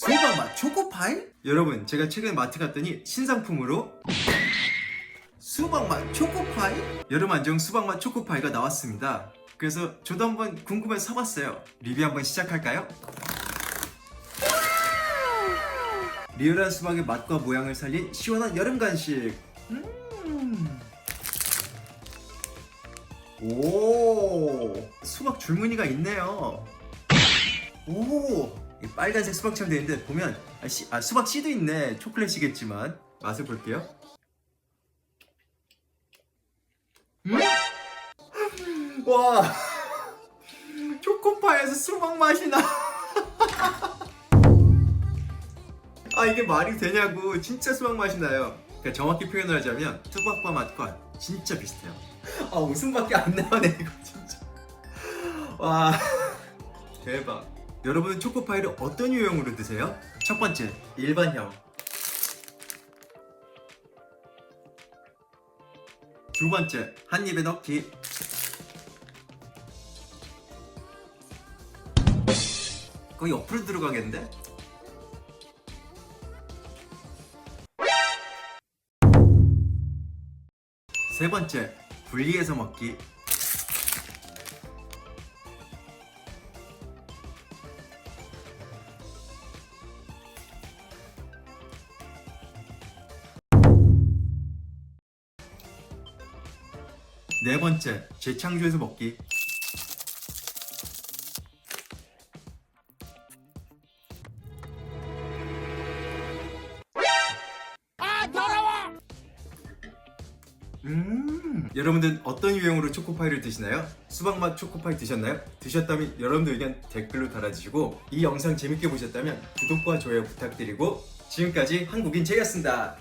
수박맛 초코파이? 여러분 제가 최근에 마트 갔더니 신상품으로 수박맛 초코파이? 여름 안정 수박맛 초코파이가 나왔습니다 그래서 저도 한번 궁금해서 사봤어요 리뷰 한번 시작할까요? 리얼한 수박의 맛과 모양을 살린 시원한 여름 간식 음. 오 수박 줄무늬가 있네요 오이 빨간색 수박처럼 되어 있는데 보면 아, 씨- 아, 수박 씨도 있네. 초콜릿이겠지만. 맛을 볼게요. 음? 와. 초코파이에서 수박 맛이 나. 아 이게 말이 되냐고. 진짜 수박 맛이 나요. 그러니까 정확히 표현을 하자면 수박바 맛과 진짜 비슷해요. 아 웃음밖에 안 나오네 이거 진짜. 와. 대박 여러분은 초코파이를 어떤 유형으로 드세요? 첫 번째 일반형 두 번째 한 입에 넣기 거의 옆으로 들어가겠는데? 세 번째, 분리해서 먹기. 네 번째, 재창조해서 먹기. 음. 여러분들 어떤 유형으로 초코파이를 드시나요? 수박맛 초코파이 드셨나요? 드셨다면 여러분들 의견 댓글로 달아주시고 이 영상 재밌게 보셨다면 구독과 좋아요 부탁드리고 지금까지 한국인 제이였습니다.